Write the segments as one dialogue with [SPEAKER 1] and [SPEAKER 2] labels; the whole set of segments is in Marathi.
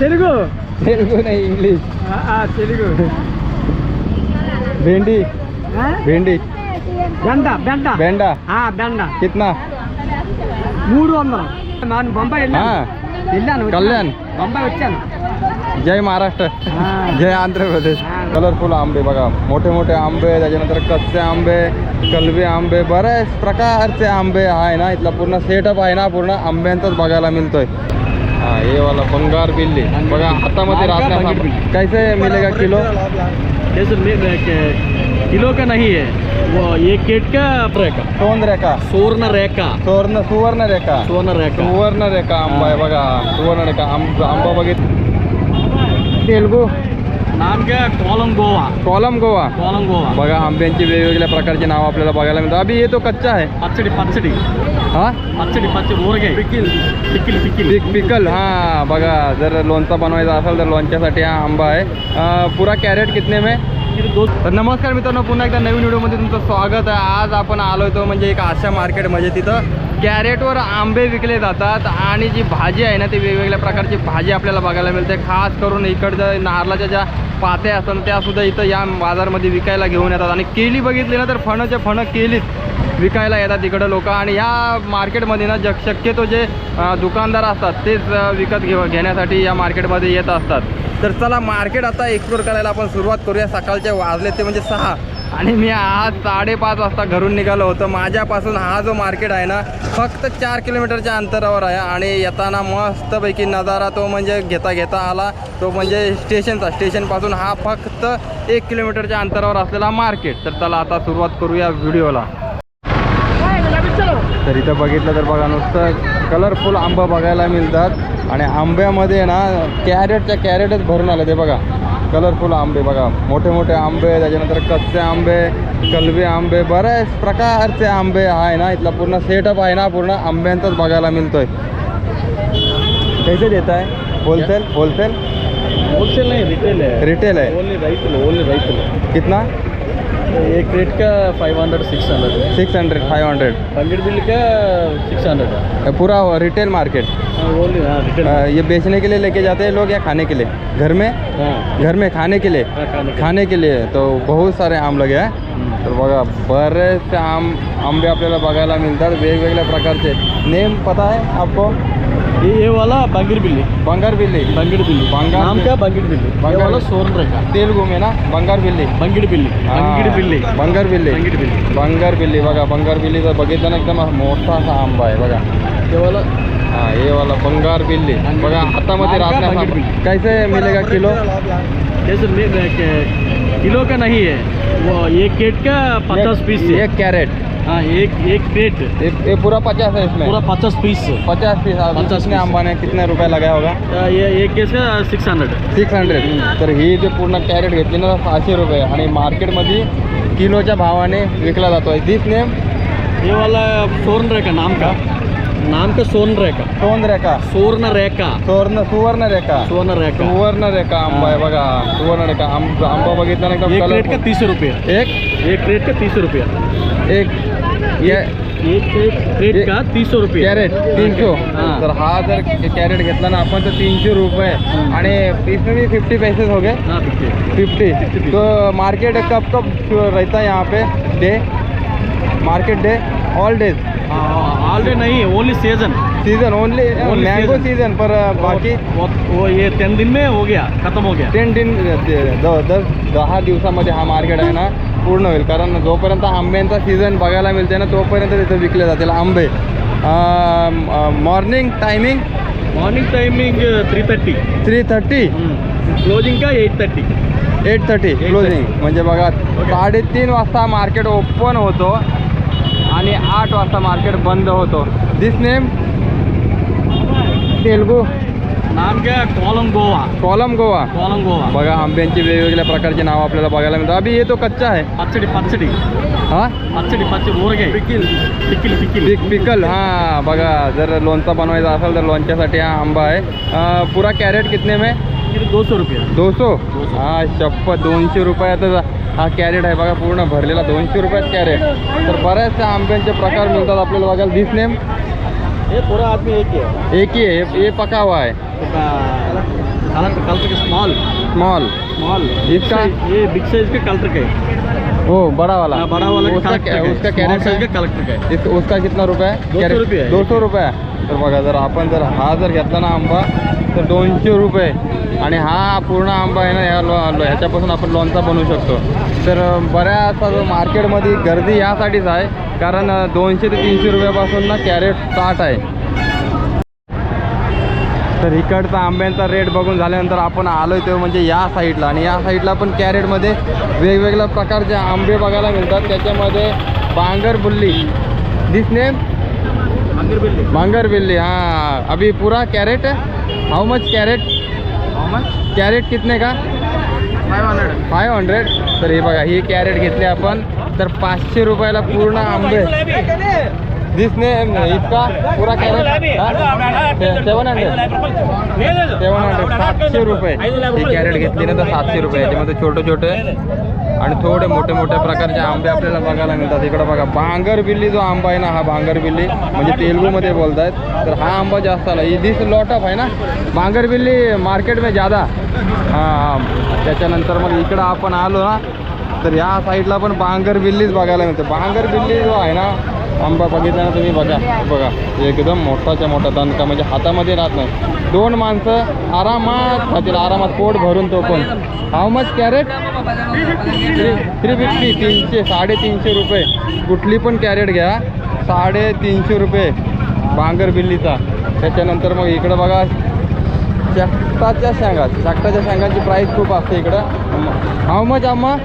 [SPEAKER 1] తెలుగు
[SPEAKER 2] तेलुगू नाही इंग्लिश
[SPEAKER 1] ఆ, ఆ, తెలుగు
[SPEAKER 2] भेंडी
[SPEAKER 1] ఆ?
[SPEAKER 2] भेंडी
[SPEAKER 1] బెండ బెండ
[SPEAKER 2] भेंडा
[SPEAKER 1] ఆ, బెండ
[SPEAKER 2] कितना
[SPEAKER 1] మూడు వందలు నేను బొంబాయి వెళ్ళాను
[SPEAKER 2] हाँ
[SPEAKER 1] వెళ్ళాను వచ్చాను.
[SPEAKER 2] కళ్యాణ్.
[SPEAKER 1] బొంబాయి వచ్చాను
[SPEAKER 2] जय महाराष्ट्र
[SPEAKER 1] हा.
[SPEAKER 2] जय आंध्र प्रदेश
[SPEAKER 1] हा.
[SPEAKER 2] कलरफुल आंबे बघा मोठे मोठे आंबे त्याच्यानंतर कच्चे आंबे कलबी आंबे बरेच प्रकारचे आंबे आहे ना इथला पूर्ण सेटअप आहे ना पूर्ण आंब्यांचाच बघायला मिळतोय हा हे वाला बंगार बिल्ली. बघा हातामध्ये
[SPEAKER 1] बिल्ली.
[SPEAKER 2] कैसे मिलेगा किलो?
[SPEAKER 1] जैसे किलो का नहीं है वो एक केट का रेका
[SPEAKER 2] सोन रेखा?
[SPEAKER 1] सुवर्ण रेखा
[SPEAKER 2] सुवर्ण सुवर्ण रेखा
[SPEAKER 1] सुवर्ण रेखा
[SPEAKER 2] सुवर्ण रेखा आंबा आहे बघा. सुवर्ण रेखा आंबा बघित तेलगू.
[SPEAKER 1] कॉलम गोवा।
[SPEAKER 2] कॉलम गोवा?
[SPEAKER 1] कॉलम गोवा।
[SPEAKER 2] बघा आंब्यांची वेगवेगळ्या प्रकारची नाव आपल्याला बघायला मिळतात. अभि येतो कच्चा आहे.
[SPEAKER 1] पचडी पचडी
[SPEAKER 2] हा?
[SPEAKER 1] पचडी पचडी मोरगे पिकिल. पिकिल
[SPEAKER 2] पिक पिकल हा बघा जर लोणचा बनवायचा असेल तर लोणच्यासाठी हा आंबा आहे. पुरा कॅरेट कितने मे? तर नमस्कार मित्रांनो पुन्हा एकदा नवीन व्हिडिओमध्ये तुमचं स्वागत आहे. आज आपण आलो होतो म्हणजे एक आशा मार्केट म्हणजे तिथं. कॅरेटवर आंबे विकले जातात आणि जी भाजी आहे ना ती वेगवेगळ्या प्रकारची भाजी आपल्याला बघायला मिळते. खास करून इकडच्या नारळाच्या ज्या पात्या असतात त्यासुद्धा इथं या बाजारमध्ये विकायला घेऊन येतात. आणि केली बघितली ना तर फणंच्या फणं केलीच विकायला येतात इकडं लोक. आणि ह्या मार्केटमध्ये ना जग शक्यतो जे दुकानदार असतात तेच विकत घेऊ घेण्यासाठी या मार्केटमध्ये येत असतात. तर चला मार्केट आता एक्सप्लोर करायला आपण सुरुवात करूया. सकाळचे वाजले ते म्हणजे सहा. आणि मी आज साडेपाच वाजता घरून निघालो होतो. माझ्यापासून हा जो मार्केट आहे ना फक्त चार किलोमीटरच्या अंतरावर आहे आणि येताना मस्तपैकी नजारा तो म्हणजे घेता घेता आला. तो म्हणजे स्टेशनचा स्टेशनपासून हा फक्त एक किलोमीटरच्या अंतरावर असलेला मार्केट. तर चला आता सुरुवात करूया व्हिडिओला. तर इथं बघितलं तर बघा नुसतं कलरफुल आंबा बघायला मिळतात. आणि आंब्यामध्ये ना कॅरेटच्या कॅरेटच भरून आलं ते बघा. कलरफुल आंबे बघा. मोठे मोठे आंबे त्याच्यानंतर कच्चे आंबे कलबी आंबे बरेच प्रकारचे आंबे आहे ना. इथला पूर्ण सेटअप आहे ना पूर्ण आंब्यांचाच बघायला मिळतोय. कैसे देत आहे होलसेल होलसेल
[SPEAKER 1] होलसेल नहीं रिटेल है.
[SPEAKER 2] रिटेल है.
[SPEAKER 1] ओनली राइतल ओनली राइतल
[SPEAKER 2] कितना?
[SPEAKER 1] एक रेट का five hundred six hundred
[SPEAKER 2] six hundred five hundred
[SPEAKER 1] hundred bill का सिक्स हंड्रेड
[SPEAKER 2] पूरा रिटेल मार्केट
[SPEAKER 1] हाँ रिटेल
[SPEAKER 2] अ, ये बेचने के लिए लेके जाते हैं लोग या खाने के लिए? घर में?
[SPEAKER 1] हाँ।
[SPEAKER 2] घर में खाने के लिए?
[SPEAKER 1] हाँ, खाने के
[SPEAKER 2] खाने के लिए तो बहुत सारे आम लगे हैं। तर बघा बरेचसे आम आंबे आपल्याला बघायला मिळतात वेगवेगळ्या प्रकारचे. नेम पता है आपको?
[SPEAKER 1] ये ये वाला बंगिर बिल्ली.
[SPEAKER 2] बंगार बिल्ली.
[SPEAKER 1] बंगिर बिल्ली.
[SPEAKER 2] बंगार
[SPEAKER 1] नाम क्या? बंगिर बिल्ली. ये वाला
[SPEAKER 2] बिल्ली।
[SPEAKER 1] सोन रेखा
[SPEAKER 2] तेलुगू में ना बंगार बिल्ली.
[SPEAKER 1] बंगिर बिल्ली. बंगिर बिल्ली.
[SPEAKER 2] बंगार बिल्ली.
[SPEAKER 1] बंगिर बिल्ली.
[SPEAKER 2] बंगार बिल्ली बघा बंगार बिल्लीचा बघितलं ना एकदम मोठा असा आंबा आहे बघा.
[SPEAKER 1] ये वाला.
[SPEAKER 2] हा हे वाला बंगार बिल्ली. बघा
[SPEAKER 1] बिल्ली.
[SPEAKER 2] हातामध्ये राहत नाही
[SPEAKER 1] बिल्ली?
[SPEAKER 2] कैसे मिलेगा किलो?
[SPEAKER 1] जैसे मे- मे- के- किलो का नहीं है? वो एक केट का पचास पीस
[SPEAKER 2] एक कैरेट.
[SPEAKER 1] हाँ एक एक क्रेट
[SPEAKER 2] ये, ये पूरा पचास है इसमें.
[SPEAKER 1] पूरा पचास पीस
[SPEAKER 2] पचास पीस आप
[SPEAKER 1] 50
[SPEAKER 2] कितने
[SPEAKER 1] पीस.
[SPEAKER 2] आंबाने कितने रुपये लगाया होगा?
[SPEAKER 1] ये एक case six hundred
[SPEAKER 2] six hundred तर ही जे पूर्ण कॅरेट घेतली ना सहाशे रुपये. आणि मार्केटमध्ये किलोच्या भावाने विकला जातो आहे दिस नेम
[SPEAKER 1] ये वाला रेखा नाम का नाम का? सोर्ण रेखा
[SPEAKER 2] सोन रेखा
[SPEAKER 1] सोर्ण रेखा
[SPEAKER 2] सुवर्ण सुवर्ण रेखा
[SPEAKER 1] सोर्ण रेखा
[SPEAKER 2] सुवर्ण रेखा आंबा आहे बघा. सुवर्ण रेखा आंब आंबा बघितला ना
[SPEAKER 1] एक क्रेट का. तीस रुपया.
[SPEAKER 2] एक?
[SPEAKER 1] एक क्रेट का तीस रुपया.
[SPEAKER 2] एक ये
[SPEAKER 1] एक का तीस रुपया.
[SPEAKER 2] कॅरेट तीनशे.
[SPEAKER 1] हाँ.
[SPEAKER 2] तर हा जर कॅरेट घेतला ना आपण तर तीनशे रुपये. आणि इसमें भी फिफ्टी पैसेस हो गए
[SPEAKER 1] हाँ ठीक है
[SPEAKER 2] फिफ्टी तो मार्केट कब कब रहता है यहाँ पे? Day market day all
[SPEAKER 1] days day नहीं only
[SPEAKER 2] season season
[SPEAKER 1] only
[SPEAKER 2] mango.
[SPEAKER 1] Season
[SPEAKER 2] पर बाकी
[SPEAKER 1] वो, वो ये टेन दिन में हो गया खत्म हो गया।
[SPEAKER 2] टेन दिन द- दस दहा दिवसामध्ये हा मार्केट आहे ना पूर्ण होईल. कारण जोपर्यंत आंब्यांचा सीझन बघायला मिळते ना तोपर्यंत तिथे विकले जातील आंबे. Morning timing
[SPEAKER 1] morning timing three thirty
[SPEAKER 2] three thirty
[SPEAKER 1] closing का eight thirty
[SPEAKER 2] eight thirty closing म्हणजे बघा साडेतीन वाजता मार्केट ओपन होतो. आणि आठ वाजता मार्केट बंद होतो. This name Telugu.
[SPEAKER 1] नाम क्या कॉलम गोवा.
[SPEAKER 2] कॉलम गोवा.
[SPEAKER 1] कॉलम गोवा.
[SPEAKER 2] बघा आंब्यांची वेगवेगळ्या प्रकारचे नाव आपल्याला बघायला मिळतात. अभि येतो कच्चा आहे
[SPEAKER 1] पाचडी पाचडी.
[SPEAKER 2] हा?
[SPEAKER 1] पाचडी पाचडी मोरगे. पिकिल. Pickle
[SPEAKER 2] pickle. पिकल. हां बघा जर लोणचा बनवायचा असेल तर लोणच्यासाठी हा आंबा आहे. पुरा कॅरेट कितने में?
[SPEAKER 1] दो सौ रुपया.
[SPEAKER 2] दो सौ हा शप्प दोनशे रुपयातच हा कॅरेट आहे बघा पूर्ण भरलेला दोनशे रुपयात कॅरेट तर बऱ्याचशा आंब्यांचे प्रकार मिळतात आपल्याला बघायला. This name?
[SPEAKER 1] ये पूरा आदमी एक ही है
[SPEAKER 2] एक ही आहे. हे- हे पका. हुआ आहे
[SPEAKER 1] स्मॉल
[SPEAKER 2] स्मॉल
[SPEAKER 1] स्मॉल
[SPEAKER 2] इसका?
[SPEAKER 1] ये बिग साइज का कलर का है
[SPEAKER 2] वो बड़ा वाला
[SPEAKER 1] हाँ, बड़ा वाला
[SPEAKER 2] उसका उसका कैरेट
[SPEAKER 1] साइज
[SPEAKER 2] का
[SPEAKER 1] का कलर का है।
[SPEAKER 2] उसका कितना रुपये आहे
[SPEAKER 1] दोनशे
[SPEAKER 2] कॅरेट?
[SPEAKER 1] रुपये.
[SPEAKER 2] तर बघा जर आपण जर हा जर घेतला ना आंबा तर दोनशे रुपये. आणि हा पूर्ण आंबा आहे ना ह्या लो ह्याच्यापासून आपण लोणचा बनवू शकतो. तर जो मार्केटमध्ये गर्दी यासाठीच आहे. कारण दोनशे ते तीनशे रुपयापासून ना कॅरेट स्टार्ट आहे. तर इकडचा आंब्यांचा रेट बघून झाल्यानंतर आपण आलोय ते म्हणजे या साईडला आणि या साईडला पण कॅरेटमध्ये वेगवेगळ्या प्रकारचे आंबे बघायला मिळतात. त्याच्यामध्ये बांगर बुल्ली. दिस नेम बांगर बिल्ली. हाँ. अभी पूरा crate how much crate
[SPEAKER 1] how much
[SPEAKER 2] crate कितने का?
[SPEAKER 1] 500
[SPEAKER 2] फाय हंड्रेड तर हे बघा ही कॅरेट घेतली आपण. तर पाचशे रुपयाला पूर्ण आंबे. दिसने इतका पूरा crate seven hundred seven hundred सातशे रुपये ही कॅरेट घेतली ना तर रुपये याच्यामध्ये छोटे छोटे आणि थोडे मोठे मोठ्या प्रकारचे आंबे आपल्याला बघायला मिळतात इकडं बघा बांगर बिल्ली जो आंबा आहे ना हा बांगर बिल्ली म्हणजे तेलगूमध्ये बोलतायत तर हा आंबा जास्त आला ही दिस लॉट ऑफ़ आहे ना बांगर बिल्ली मार्केट में ज़्यादा हाँ हाँ त्याच्यानंतर मग इकडं आपण आलो ना तर या साईडला पण बांगर बिल्लीच बघायला मिळते बांगर बिल्ली जो आहे ना आंबा बघितला ना तुम्ही? बघा बघा. एकदम मोठाच्या मोठा दणका म्हणजे हातामध्ये राहत नाही. दोन माणसं आरामात खातील आरामात पोट भरून तो पण. How much crate? Three three fifty तीनशे साडेतीनशे रुपये. कुठली पण कॅरेट घ्या. साडेतीनशे रुपये. बांगर बिल्लीचा. त्याच्यानंतर मग इकडं बघा. चकटाच्या शेंगा. चक्काच्या शेंगाची प्राईस खूप असते इकडं. हाव मच आम्हा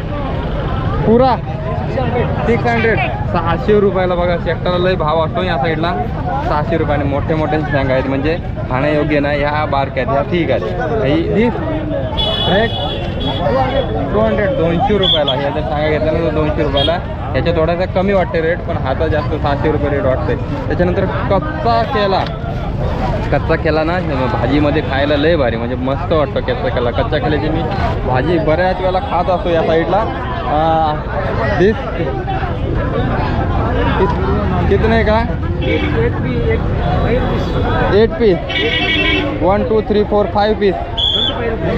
[SPEAKER 2] पुरा. Six hundred. सहाशे रुपयाला बघा शेकटाला लय भाव असतो या साईडला सहाशे रुपयाने मोठे मोठे शेंगा आहेत म्हणजे खाण्यायोग्य नाही ह्या बारक्या आहेत ह्या ठीक आहेत. ही रेट टू हंड्रेड दोनशे रुपयाला. ह्या सांगा शेंगा तर दोनशे रुपयाला. ह्याच्या थोडासा कमी वाटते रेट पण हाता जास्त सहाशे रुपये रेट वाटते त्याच्यानंतर कच्चा केला. कच्चा केला ना भाजीमध्ये खायला लय भारी म्हणजे मस्त वाटतं कच्चा केला. कच्च्या केल्याची मी भाजी बऱ्याच वेळेला खात असतो या साईडला दिस कितने का? Eight piece. One two three four five piece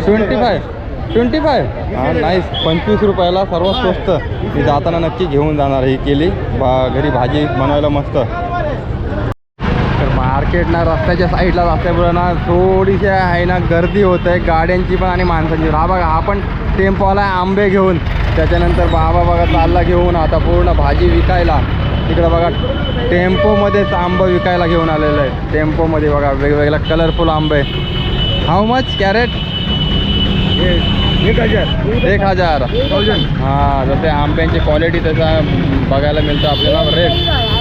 [SPEAKER 2] twenty five twenty five हां नाईस पंचवीस रुपयाला सर्वात स्वस्त. मी जाताना नक्की घेऊन जाणार ही केली. बा घरी भाजी बनवायला मस्त. मार्केट ना रस्त्याच्या साईडला असल्यामुळं ना थोडीशी आहे ना गर्दी होत आहे गाड्यांची पण आणि माणसांची. हा बघा हा पण टेम्पो आला आंबे घेऊन. त्याच्यानंतर बाबा बघा चालला घेऊन आता पूर्ण भाजी विकायला. तिकडं बघा टेम्पोमध्येच आंबं विकायला घेऊन आलेलं आहे. टेम्पोमध्ये बघा वेगवेगळ्या कलरफुल आंबे. हाऊ मच कॅरेट
[SPEAKER 1] एक हजार.
[SPEAKER 2] एक हजार. हां जसे आंब्यांची क्वालिटी त्याचा बघायला मिळतं आपल्याला रेट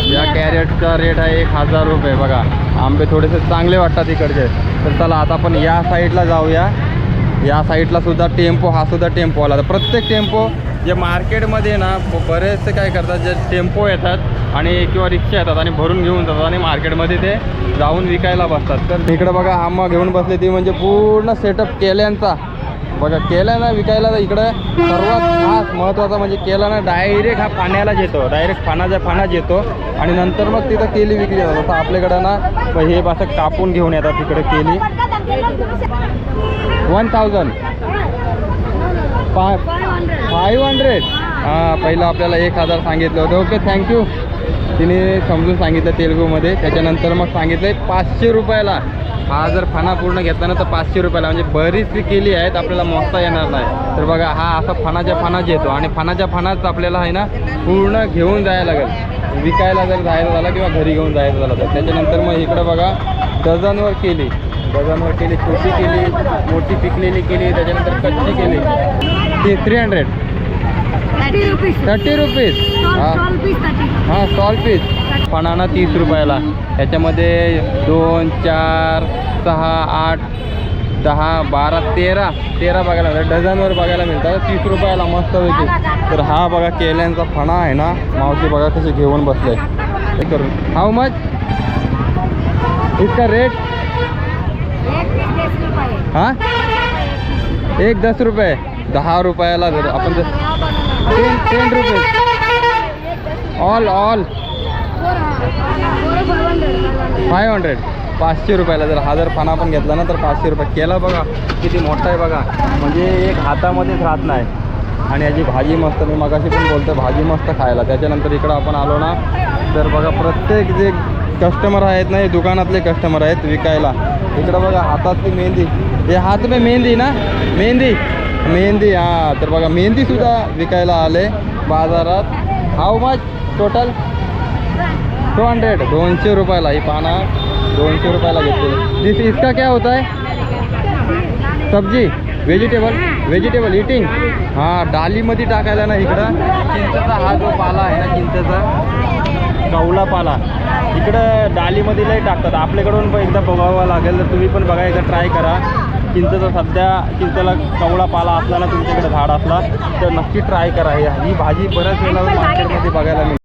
[SPEAKER 2] या रेट आहे? एक हजार रुपये. बघा आंबे थोडेसे चांगले वाटतात इकडचे. तर चला आता आपण या साईडला जाऊया. या साईडला सुद्धा टेम्पो हा सुद्धा टेम्पो आला तर प्रत्येक टेम्पो जे मार्केटमध्ये ना बरेचसे काय करतात जे टेम्पो येतात आणि किंवा रिक्षा येतात आणि भरून घेऊन जातात आणि मार्केटमध्ये ते जाऊन विकायला बसतात. तर इकडं बघा आंबा घेऊन बसले ती म्हणजे पूर्ण सेटअप केल्यांचा. बघा केला विकायला तर इकडं सर्वात खास महत्त्वाचा म्हणजे केला ना डायरेक्ट हा पाण्यालाच येतो. डायरेक्ट पानाच्या पाण्यात येतो. आणि नंतर मग तिथं केली विकली जातात. जसं आपल्याकडं ना हे असं कापून घेऊन येतात तिकडे केली. One thousand five five hundred हां पहिलं आपल्याला एक हजार सांगितलं होतं. ओके थँक्यू तिने समजून सांगितलं तेलगूमध्ये. त्याच्यानंतर मग सांगितलं पाचशे रुपयाला. हा जर फणा पूर्ण घेतला ना तर पाचशे रुपयाला म्हणजे बरीचशी केली आहेत आपल्याला मोजता येणार नाही. तर बघा हा असा फणाच्या फणाच येतो. आणि फणाच्या फणाच आपल्याला आहे ना पूर्ण घेऊन जायला लागेल. विकायला जर जायचं झालं किंवा घरी घेऊन जायचं झालं तर. त्याच्यानंतर मग इकडं बघा डझनवर केली. डझनवर केली छोटी केली मोठी पिकलेली केली त्याच्यानंतर कच्ची केली. ती three hundred
[SPEAKER 3] thirty rupees
[SPEAKER 2] thirty rupees हां. हां स्टॉल पीस फणाना तीस रुपयाला. ह्याच्यामध्ये दोन चार सहा आठ दहा बारा तेरा. तेरा बघायला मिळतात. डझनवर बघायला मिळतात. तीस रुपयाला मस्तपैकी तर हा बघा केल्यांचा फणा आहे ना. मावशी बघा कसे घेऊन बसले. हे करून. हाऊ मच इसका रेट हां? एक दस रुपये. दहा रुपयाला जर आपण जर ten ten rupees all all five hundred पाचशे रुपयाला जर हा जर पाना पण घेतला ना तर पाचशे रुपये केला बघा. किती मोठा आहे बघा. म्हणजे एक हातामध्येच राहत नाही. आणि याची भाजी मस्त मी मगाशी पण बोलतो भाजी मस्त खायला. त्याच्यानंतर इकडं आपण आलो ना तर बघा प्रत्येक जे कस्टमर आहेत ना हे दुकानातले कस्टमर आहेत विकायला. इकडं बघा हातातली मेहंदी. हे हात में मेहंदी ना? मेहंदी. मेहंदी हां तर बघा मेहंदीसुद्धा विकायला आले बाजारात. How much total two hundred दोनशे रुपयाला ही पाना. दोनशे रुपयाला घेतली दिस इसका क्या होता है? सब्जी? व्हेजिटेबल व्हेजिटेबल इटिंग हां डालीमध्ये टाकायला ना इकडं. चिंचेचा हा जो पाला आहे ना चिंचेचा कवला पाला. इकडं डालीमध्ये लई टाकतात. आपल्याकडून पण एकदा बघावं लागेल. तर तुम्ही पण बघा एकदा ट्राय करा. चिंचेचा सध्या चिंचेला कवळा पाला असला ना तुमच्याकडे झाड असला तर नक्की ट्राय करा. ही ही भाजी बऱ्याच वेळेला मार्केटमध्ये बघायला मिळते.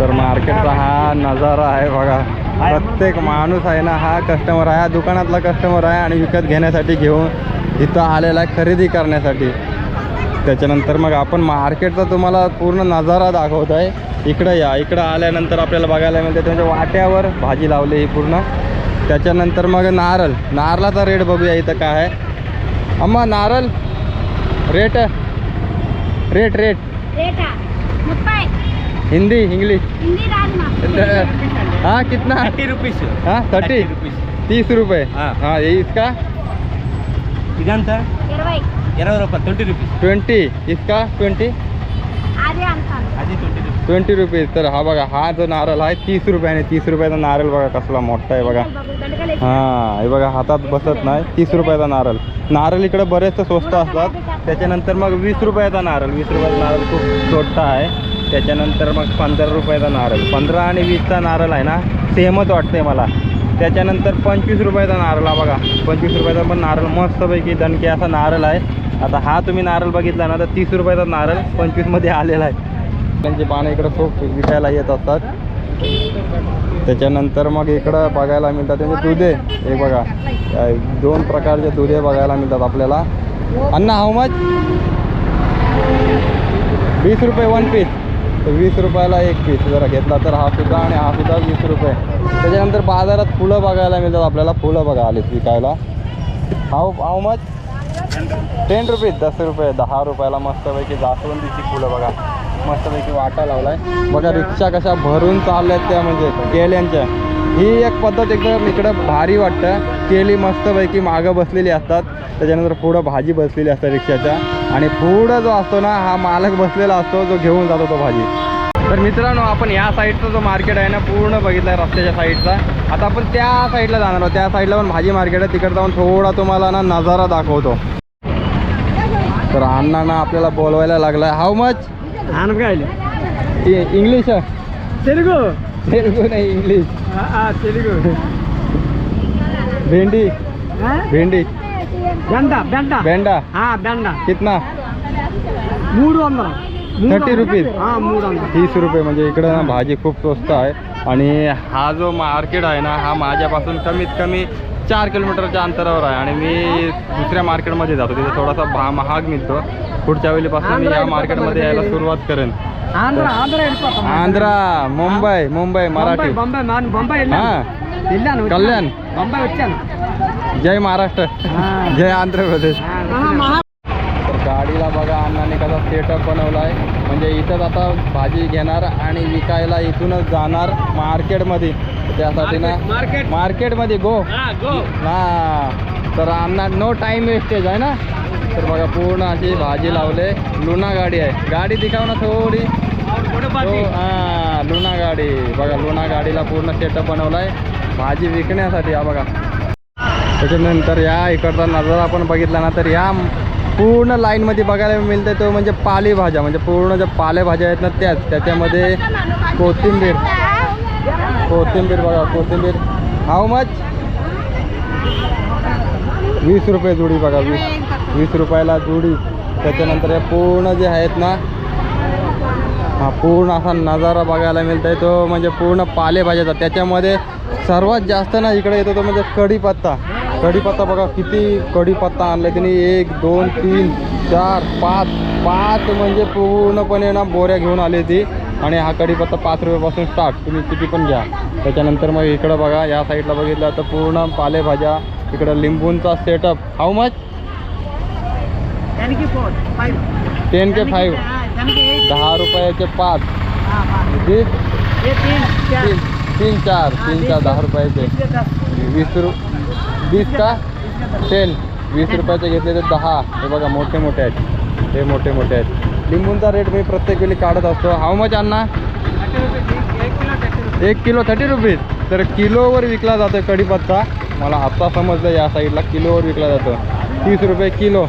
[SPEAKER 2] तर मार्केटचा हा नजारा आहे बघा. प्रत्येक माणूस आहे ना हा कस्टमर आहे. हा दुकानातला कस्टमर आहे आणि विकत घेण्यासाठी घेऊन इथं आलेला आहे खरेदी करण्यासाठी. त्याच्यानंतर मग आपण मार्केटचा तुम्हाला पूर्ण नजारा दाखवत आहे इकडं या. इकडं आल्यानंतर आपल्याला बघायला मिळते. त्यांच्या वाट्यावर भाजी लावली ही पूर्ण. त्याच्यानंतर मग नारळ नारळाचा रेट बघूया इथं काय आहे अम्मा नारळ रेट रेट रेट
[SPEAKER 3] రేటా ముప్పై
[SPEAKER 2] हिंदी इंग्लिश
[SPEAKER 3] హిందీ రాదు నాకు
[SPEAKER 2] हाँ कितना
[SPEAKER 1] थर्टी रुपीस
[SPEAKER 2] हाँ थर्टी
[SPEAKER 1] रुपीस
[SPEAKER 2] तीस रुपये
[SPEAKER 1] हाँ।
[SPEAKER 2] हाँ ये इसका
[SPEAKER 1] ఇదంత
[SPEAKER 3] ఇరవై
[SPEAKER 1] ఇరవై రూపాయలు ట్వంటీ రూపీస్
[SPEAKER 2] ट्वेंटी इसका ट्वेंटी
[SPEAKER 3] అదే అంటాను
[SPEAKER 1] అది ట్వంటీ రూపీస్
[SPEAKER 2] ट्वेंटी रुपीज. तर हा बघा हा जो नारळ आहे तीस रुपयाने तीस रुपयाचा नारळ बघा कसला मोठा आहे बघा. हां हे बघा हातात बसत नाही तीस रुपयाचा नारळ. नारळ इकडे बरेच स्वस्त असतात. त्याच्यानंतर मग वीस रुपयाचा नारळ. वीस रुपयाचा नारळ खूप छोटा आहे. त्याच्यानंतर मग पंधरा रुपयाचा नारळ. पंधरा आणि वीसचा नारळ आहे ना सेमच वाटते मला. त्याच्यानंतर पंचवीस रुपयाचा नारळ हा बघा. पंचवीस रुपयाचा पण नारळ मस्तपैकी दणके असा नारळ आहे. आता हा तुम्ही नारळ बघितला ना तर तीस रुपयाचा नारळ पंचवीसमध्ये आलेला आहे. त्यांची पानं इकडं खूप विकायला येत असतात. त्याच्यानंतर मग इकडं बघायला मिळतात. त्यांचे दुधे हे बघा. दोन प्रकारचे दुधे बघायला मिळतात आपल्याला. अण्णा हाऊ मच वीस रुपये वन पीस वीस रुपयाला एक पीस जरा घेतला तर हा सुद्धा आणि हा सुद्धा वीस रुपये. त्याच्यानंतर बाजारात फुलं बघायला मिळतात आपल्याला. फुलं बघा आलीत विकायला. How how much ten rupees दस रुपये दहा रुपयाला मस्तपैकी जास्वंदीची फुलं बघा. मस्तपैकी वाटा लावलाय. बघा रिक्षा कशा भरून चालल्यात त्या म्हणजे केल्यांच्या. ही एक पद्धत एकदम इकडं भारी वाटतं केली मस्तपैकी मागं बसलेली असतात. त्याच्यानंतर पुढं भाजी बसलेली असते रिक्षाच्या. आणि पुढं जो असतो ना हा मालक बसलेला असतो जो घेऊन जातो तो भाजी. तर मित्रांनो आपण या साईडचा जो मार्केट आहे ना पूर्ण बघितला आहे रस्त्याच्या साईडचा. आता आपण त्या साईडला जाणार आहोत. त्या साईडला पण भाजी मार्केट आहे. तिकडे जाऊन थोडा तुम्हाला ना नजारा दाखवतो. तर अण्णांना आपल्याला बोलवायला लागलाय. How much
[SPEAKER 1] ఆనపకాయలు
[SPEAKER 2] English
[SPEAKER 1] Telugu
[SPEAKER 2] Telugu नाही इंग्लिश
[SPEAKER 1] తెలుగు
[SPEAKER 2] भेंडी भेंडी
[SPEAKER 1] బెండ బెండ
[SPEAKER 2] भेंडा
[SPEAKER 1] బెండ
[SPEAKER 2] कितना
[SPEAKER 1] మూడు వందలు
[SPEAKER 2] थर्टी रुपीज
[SPEAKER 1] మూడు వందలు
[SPEAKER 2] तीस रुपये म्हणजे इकडं ना भाजी खूप स्वस्त आहे आणि हा जो मार्केट आहे ना हा माझ्यापासून कमीत कमी चार किलोमीटरच्या अंतरावर आहे आणि मी दुसऱ्या मार्केटमध्ये जातो तिथे थोडासा भा महाग मिळतो पुढच्या वेळीपासून मी या मार्केटमध्ये यायला सुरुवात करेन
[SPEAKER 1] ఆంధ్ర ఆంధ్ర వెళ్ళిపోతాం
[SPEAKER 2] आंध्रा मुंबई मुंबई मराठी
[SPEAKER 1] బొంబాయి మా బొంబాయి వెళ్ళాను
[SPEAKER 2] हां
[SPEAKER 1] వెళ్ళాను వచ్చాను.
[SPEAKER 2] కళ్యాణ్.
[SPEAKER 1] బొంబాయి వచ్చాను
[SPEAKER 2] जय महाराष्ट्र गाडीला बघा अण्णाने कसा सेटअप बनवला आहे म्हणजे इथंच आता भाजी घेणार आणि विकायला इथूनच जाणार मार्केटमध्ये. त्यासाठी ना
[SPEAKER 1] मार्केट
[SPEAKER 2] मार्केटमध्ये गो
[SPEAKER 1] हा.
[SPEAKER 2] हा. तर अण्णा नो टाईम वेस्टेज आहे ना? तर बघा पूर्ण अशी भाजी लावले. लुना गाडी आहे. गाडी दिखाव ना थोडी. तो हां लुना गाडी. बघा लुना गाडीला पूर्ण सेटअप बनवला आहे भाजी विकण्यासाठी हा बघा. त्याच्यानंतर या इकडचा नजारा आपण बघितला ना तर या पूर्ण लाईनमध्ये बघायला मिळते तो म्हणजे पालेभाज्या म्हणजे पूर्ण ज्या पालेभाज्या आहेत ना त्याच त्याच्यामध्ये कोथिंबीर. कोथिंबीर बघा कोथिंबीर. हाऊ मच वीस रुपये जुडी बघा वीस. वीस रुपयाला जुडी. त्याच्यानंतर या पूर्ण जे आहेत ना हा पूर्ण असा नजारा बघायला मिळतोय तो म्हणजे पूर्ण पालेभाज्याचा त्याच्यामध्ये सर्वात जास्त ना इकडे येतो तो म्हणजे कढीपत्ता. कढीपत्ता बघा किती कढीपत्ता आणलाय त्यांनी. एक दोन तीन चार पाच. पाच म्हणजे पूर्णपणे ना बोऱ्या घेऊन आली ती आणि हा कढीपत्ता पाच रुपयापासून स्टार्ट तुम्ही किती पण घ्या. त्याच्यानंतर मग इकडं बघा या साईडला बघितलं तर पूर्ण पालेभाज्या इकडं लिंबूंचा सेटअप हाऊ मच टेन के फाईव्ह दहा रुपयाचे पाच. This? तीन तीन चार. तीन चार दहा रुपयाचे. वीस रु वीस का? टेन वीस रुपयाचे घेतले तर दहा. हे बघा मोठे मोठे आहेत. हे मोठे मोठे आहेत. लिंबूंचा रेट मी प्रत्येक वेळी काढत असतो. हाऊ मच अण्णा? एक किलो थर्टी रुपीज तर किलोवर विकला जातो कढीपत्ता. मला आत्ता समजलं या साईडला किलोवर विकला जातो. तीस रुपये किलो.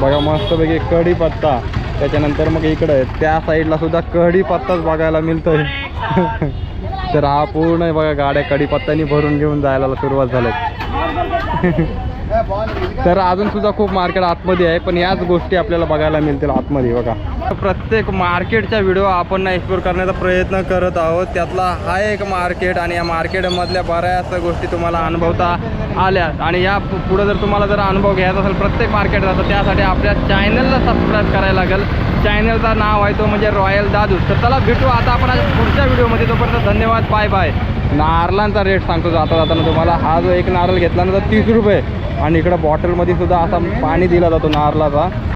[SPEAKER 2] बघा मस्तपैकी कढीपत्ता. त्याच्यानंतर मग इकडं त्या साईडला सुद्धा कढीपत्ताच बघायला मिळतोय. तर हा पूर्ण बघा गाड्या कढीपत्त्यानी भरून घेऊन जायला सुरुवात झाली तर अजून सुद्धा खूप मार्केट आतमध्ये आहे पण याच गोष्टी आपल्याला बघायला मिळतील आतमध्ये बघा. प्रत्येक मार्केटचा व्हिडिओ आपण एक्सप्लोर करण्याचा प्रयत्न करत आहोत. त्यातला हा एक मार्केट आणि या मार्केटमधल्या बऱ्याचशा गोष्टी तुम्हाला अनुभवता आल्या. आणि या पुढं जर तुम्हाला जर अनुभव घ्यायचा असेल प्रत्येक मार्केट तर त्यासाठी आपल्या चॅनलला सबस्क्राईब करायला लागेल. चॅनलचं नाव आहे तो म्हणजे रॉयल दादू तर चला भेटू आता आपण पुढच्या व्हिडिओमध्ये. तोपर्यंत धन्यवाद. बाय बाय नारळांचा रेट सांगतो जाता जाताना तुम्हाला. हा जो एक नारळ घेतला ना तर तीस रुपये. आणि इकडं बॉटलमध्ये सुद्धा असा पाणी दिला जातो नारळाचा.